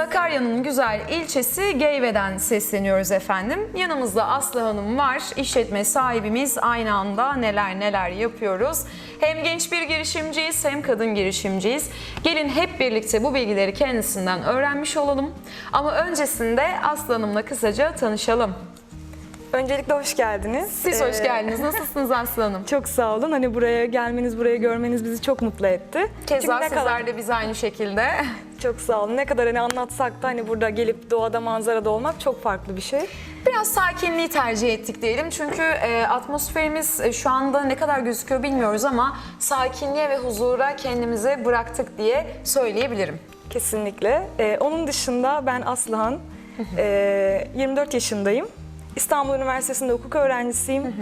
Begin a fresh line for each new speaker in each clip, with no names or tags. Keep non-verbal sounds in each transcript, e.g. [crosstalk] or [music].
Sakarya'nın güzel ilçesi Geyve'den sesleniyoruz efendim. Yanımızda Aslı Hanım var. İşletme sahibimiz aynı anda neler neler yapıyoruz. Hem genç bir girişimciyiz hem kadın girişimciyiz. Gelin hep birlikte bu bilgileri kendisinden öğrenmiş olalım. Ama öncesinde Aslı Hanım'la kısaca tanışalım.
Öncelikle hoş geldiniz.
Siz hoş
Ee,
geldiniz. Nasılsınız Aslı Hanım? [laughs]
Çok sağ olun. Hani buraya gelmeniz, burayı görmeniz bizi çok mutlu etti.
Keza
Çünkü ne
sizler
kadar
de biz aynı şekilde.
Çok sağ olun. Ne kadar hani anlatsak da hani burada gelip doğada manzarada olmak çok farklı bir şey.
Biraz sakinliği tercih ettik diyelim. Çünkü e, atmosferimiz e, şu anda ne kadar gözüküyor bilmiyoruz ama sakinliğe ve huzura kendimizi bıraktık diye söyleyebilirim.
Kesinlikle. Ee, onun dışında ben Aslıhan. Ee, 24 yaşındayım. İstanbul Üniversitesi'nde hukuk öğrencisiyim.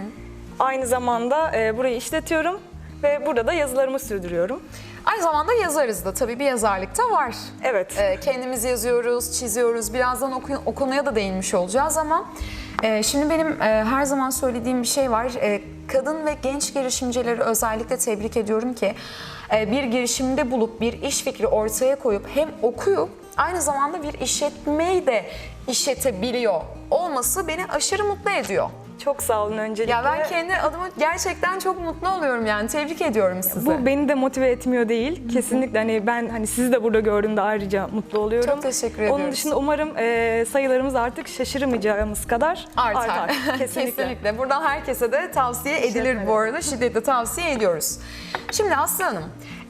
Aynı zamanda e, burayı işletiyorum ve burada da yazılarımı sürdürüyorum.
Aynı zamanda yazarız da tabii bir yazarlık da var.
Evet.
E, kendimiz yazıyoruz, çiziyoruz. Birazdan o konuya da değinmiş olacağız ama e, şimdi benim e, her zaman söylediğim bir şey var. E, kadın ve genç girişimcileri özellikle tebrik ediyorum ki e, bir girişimde bulup bir iş fikri ortaya koyup hem okuyup aynı zamanda bir işletmeyi de işletebiliyor olması beni aşırı mutlu ediyor.
Çok sağ olun öncelikle.
Ya ben kendi adıma gerçekten çok mutlu oluyorum yani tebrik ediyorum sizi.
Bu beni de motive etmiyor değil. Kesinlikle hani ben hani sizi de burada gördüğümde ayrıca mutlu oluyorum.
Çok teşekkür
Onun
ediyoruz.
dışında umarım e, sayılarımız artık şaşırmayacağımız kadar
artar. [laughs]
Kesinlikle.
Kesinlikle. Buradan herkese de tavsiye edilir bu arada. Şiddetle tavsiye ediyoruz. Şimdi Aslı Hanım,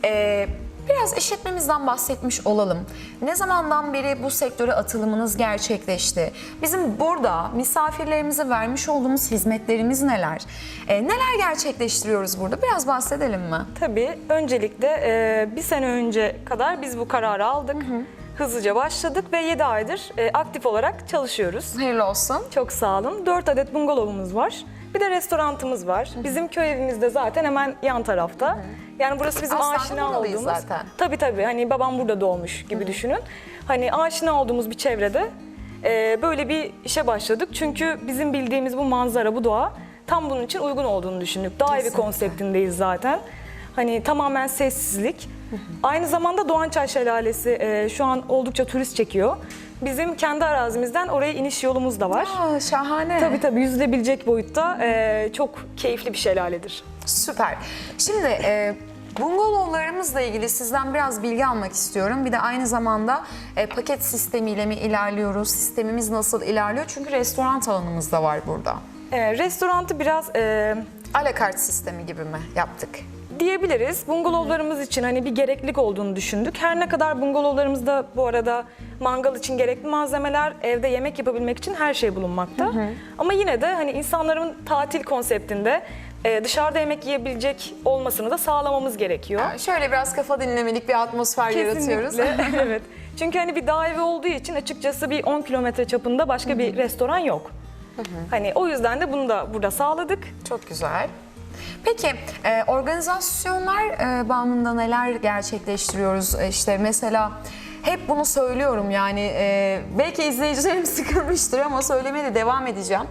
e, biraz işletmemizden bahsetmiş olalım. Ne zamandan beri bu sektöre atılımınız gerçekleşti? Bizim burada misafirlerimize vermiş olduğumuz hizmetlerimiz neler? E, neler gerçekleştiriyoruz burada? Biraz bahsedelim mi?
Tabii öncelikle e, bir sene önce kadar biz bu kararı aldık. Hızlıca başladık ve 7 aydır e, aktif olarak çalışıyoruz.
Hayırlı olsun.
Çok sağ olun. 4 adet bungalovumuz var. Bir de restorantımız var. Bizim köy evimiz de zaten hemen yan tarafta. Yani burası bizim
Aslen de
aşina
buralıyız
olduğumuz.
zaten.
Tabii tabii. Hani babam burada doğmuş gibi düşünün. Hani aşina olduğumuz bir çevrede e, böyle bir işe başladık. Çünkü bizim bildiğimiz bu manzara, bu doğa tam bunun için uygun olduğunu düşündük. Dağ evi
Kesinlikle.
konseptindeyiz zaten. Hani tamamen sessizlik. Aynı zamanda Doğançay Şelalesi e, şu an oldukça turist çekiyor. Bizim kendi arazimizden oraya iniş yolumuz da var.
Aa, şahane.
Tabii tabii yüzülebilecek boyutta e, çok keyifli bir şelaledir.
Süper. Şimdi e, bungalovlarımızla ilgili sizden biraz bilgi almak istiyorum. Bir de aynı zamanda e, paket sistemiyle mi ilerliyoruz? Sistemimiz nasıl ilerliyor? Çünkü restoran alanımız da var burada.
E, restorantı biraz e,
Alakart sistemi gibi mi yaptık?
Diyebiliriz. Bungalovlarımız için hani bir gereklilik olduğunu düşündük. Her ne kadar bungalovlarımızda bu arada mangal için gerekli malzemeler, evde yemek yapabilmek için her şey bulunmakta. Ama yine de hani insanların tatil konseptinde e, dışarıda yemek yiyebilecek olmasını da sağlamamız gerekiyor.
Yani şöyle biraz kafa dinlemelik bir atmosfer yaratıyoruz.
Kesinlikle. [laughs] evet. Çünkü hani bir dağ evi olduğu için açıkçası bir 10 kilometre çapında başka bir restoran yok. Hani o yüzden de bunu da burada sağladık.
Çok güzel. Peki e, organizasyonlar e, bağımında neler gerçekleştiriyoruz? E, işte mesela hep bunu söylüyorum yani e, belki izleyicilerim [laughs] sıkılmıştır ama söylemeye de devam edeceğim.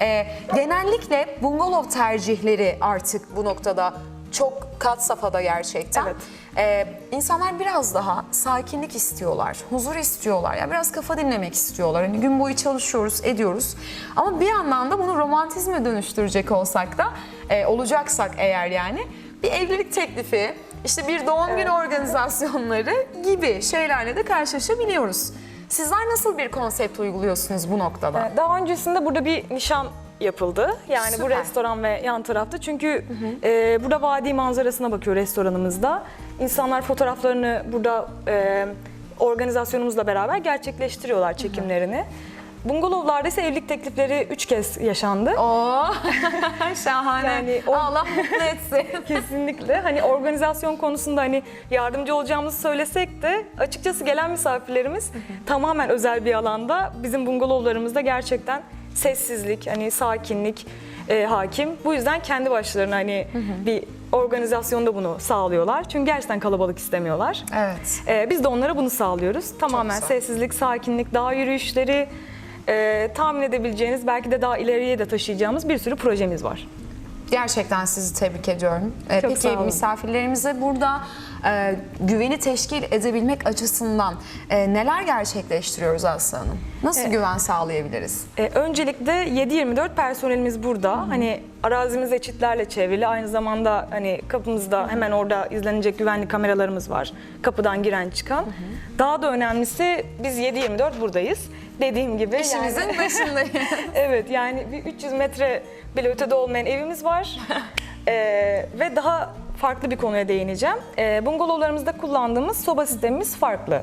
E, genellikle bungalov tercihleri artık bu noktada çok kat safhada gerçekten.
Evet.
Ee, insanlar biraz daha sakinlik istiyorlar, huzur istiyorlar. Ya biraz kafa dinlemek istiyorlar. Hani gün boyu çalışıyoruz, ediyoruz. Ama bir yandan da bunu romantizme dönüştürecek olsak da, e, olacaksak eğer yani bir evlilik teklifi, işte bir doğum günü organizasyonları gibi şeylerle de karşılaşabiliyoruz. Sizler nasıl bir konsept uyguluyorsunuz bu noktada?
Ee, Daha öncesinde burada bir nişan yapıldı. Yani bu
Süper.
restoran ve yan tarafta. Çünkü e, burada vadi manzarasına bakıyor restoranımızda. İnsanlar fotoğraflarını burada e, organizasyonumuzla beraber gerçekleştiriyorlar çekimlerini. Bungalovlarda ise evlilik teklifleri üç kez yaşandı.
Oo, [laughs] şahane.
Yani o-
Allah mutlu etsin. [laughs]
Kesinlikle. Hani organizasyon konusunda hani yardımcı olacağımızı söylesek de açıkçası gelen misafirlerimiz tamamen özel bir alanda bizim bungalovlarımızda gerçekten sessizlik, hani sakinlik e, hakim. Bu yüzden kendi başlarına hani bir organizasyonda bunu sağlıyorlar. Çünkü gerçekten kalabalık istemiyorlar.
Evet.
E, biz de onlara bunu sağlıyoruz. Tamamen sessizlik, sakinlik, dağ yürüyüşleri, e, tahmin edebileceğiniz belki de daha ileriye de taşıyacağımız bir sürü projemiz var.
Gerçekten sizi tebrik ediyorum. Ee,
Çok
Peki misafirlerimize burada e, güveni teşkil edebilmek açısından e, neler gerçekleştiriyoruz Aslı Hanım? Nasıl güven sağlayabiliriz?
Ee, öncelikle 7-24 personelimiz burada. Hani arazimiz çitlerle çevrili. Aynı zamanda hani kapımızda hemen orada izlenecek güvenlik kameralarımız var. Kapıdan giren çıkan. Daha da önemlisi biz 7-24 buradayız. Dediğim gibi yani-
İşimizin başındayız. [laughs]
evet yani bir 300 metre bile ötede olmayan evimiz var. Ee, [laughs] ve daha farklı bir konuya değineceğim. Ee, bungalovlarımızda kullandığımız soba sistemimiz farklı.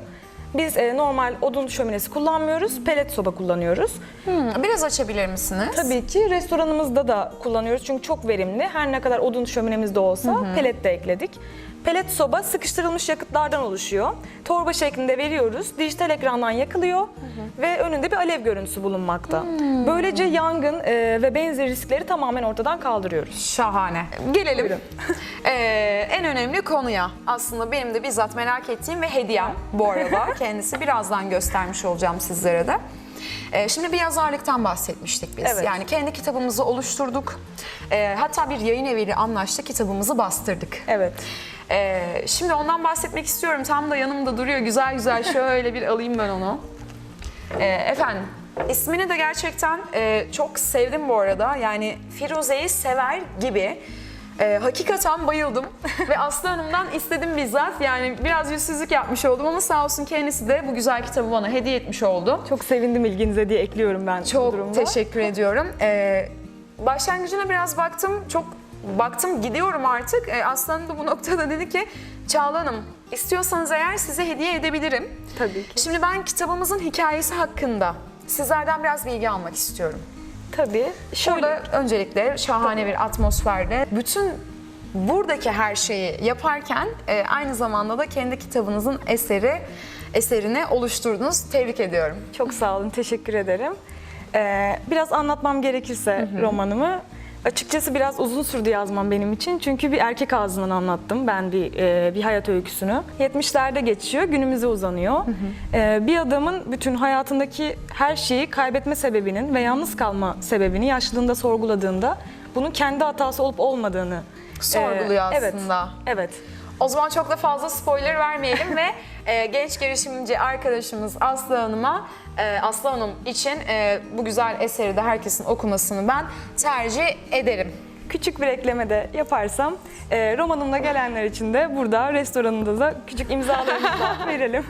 Biz e, normal odun şöminesi kullanmıyoruz, pelet soba kullanıyoruz.
Hmm, Biraz açabilir misiniz?
Tabii ki restoranımızda da kullanıyoruz çünkü çok verimli. Her ne kadar odun şöminemiz de olsa pelet de ekledik. Pelet soba sıkıştırılmış yakıtlardan oluşuyor. Torba şeklinde veriyoruz. Dijital ekrandan yakılıyor ve önünde bir alev görüntüsü bulunmakta. Böylece yangın e, ve benzeri riskleri tamamen ortadan kaldırıyoruz.
Şahane. Gelelim Ee, en önemli konuya. Aslında benim de bizzat merak ettiğim ve hediyem bu arada. [laughs] Kendisi birazdan göstermiş olacağım sizlere de. Ee, şimdi bir yazarlıktan bahsetmiştik biz.
Evet.
Yani kendi kitabımızı oluşturduk. Ee, hatta bir yayın eviyle anlaştık, kitabımızı bastırdık.
Evet.
Ee, şimdi ondan bahsetmek istiyorum. Tam da yanımda duruyor. Güzel güzel şöyle bir alayım ben onu. Ee, efendim ismini de gerçekten e, çok sevdim bu arada. Yani Firuze'yi sever gibi. Ee, hakikaten bayıldım [laughs] ve Aslı Hanım'dan istedim bizzat. Yani biraz yüzsüzlük yapmış oldum ama sağ olsun kendisi de bu güzel kitabı bana hediye etmiş oldu.
Çok sevindim ilginize diye ekliyorum ben bu
Çok
durumda.
teşekkür ediyorum. Ee, başlangıcına biraz baktım. Çok baktım gidiyorum artık. Aslı Hanım da bu noktada dedi ki Çağla Hanım istiyorsanız eğer size hediye edebilirim.
Tabii ki.
Şimdi ben kitabımızın hikayesi hakkında sizlerden biraz bilgi almak istiyorum.
Tabii. Şöyle
Burada öncelikle şahane bir atmosferde bütün buradaki her şeyi yaparken e, aynı zamanda da kendi kitabınızın eseri eserini oluşturdunuz. Tebrik ediyorum.
Çok sağ olun, teşekkür ederim. Ee, biraz anlatmam gerekirse romanımı, açıkçası biraz uzun sürdü yazmam benim için. Çünkü bir erkek ağzından anlattım ben bir e, bir hayat öyküsünü. 70'lerde geçiyor, günümüze uzanıyor. Ee, bir adamın bütün hayatındaki her şeyi kaybetme sebebinin ve yalnız kalma sebebini yaşlılığında sorguladığında bunun kendi hatası olup olmadığını
Sorguluyor
e, evet,
aslında.
Evet.
O zaman çok da fazla spoiler vermeyelim ve e, genç girişimci arkadaşımız Aslı Hanım'a, e, Aslı Hanım için e, bu güzel eseri de herkesin okumasını ben tercih ederim.
Küçük bir ekleme de yaparsam, e, romanımla gelenler için de burada restoranında da küçük imzalarımızla [laughs] verelim.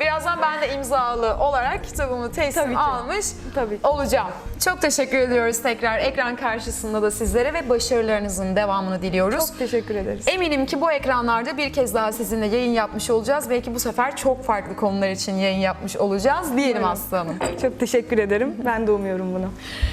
Birazdan ben de imzalı olarak kitabımı teslim
Tabii ki.
almış
Tabii ki.
olacağım. Çok teşekkür ediyoruz tekrar ekran karşısında da sizlere ve başarılarınızın devamını diliyoruz.
Çok teşekkür ederiz.
Eminim ki bu ekranlarda bir kez daha sizinle yayın yapmış olacağız. Belki bu sefer çok farklı konular için yayın yapmış olacağız diyelim
Umarım.
Aslı Hanım. [laughs]
Çok teşekkür ederim. Ben de umuyorum bunu.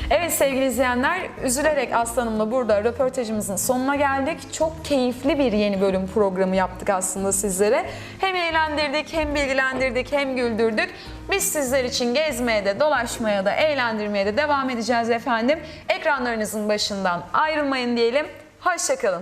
Evet sevgili izleyenler, üzülerek Aslanım'la burada röportajımızın sonuna geldik. Çok keyifli bir yeni bölüm programı yaptık aslında sizlere. Hem eğlendirdik, hem bilgilendirdik, hem güldürdük. Biz sizler için gezmeye de, dolaşmaya da, eğlendirmeye de devam edeceğiz efendim. Ekranlarınızın başından ayrılmayın diyelim. Hoşçakalın.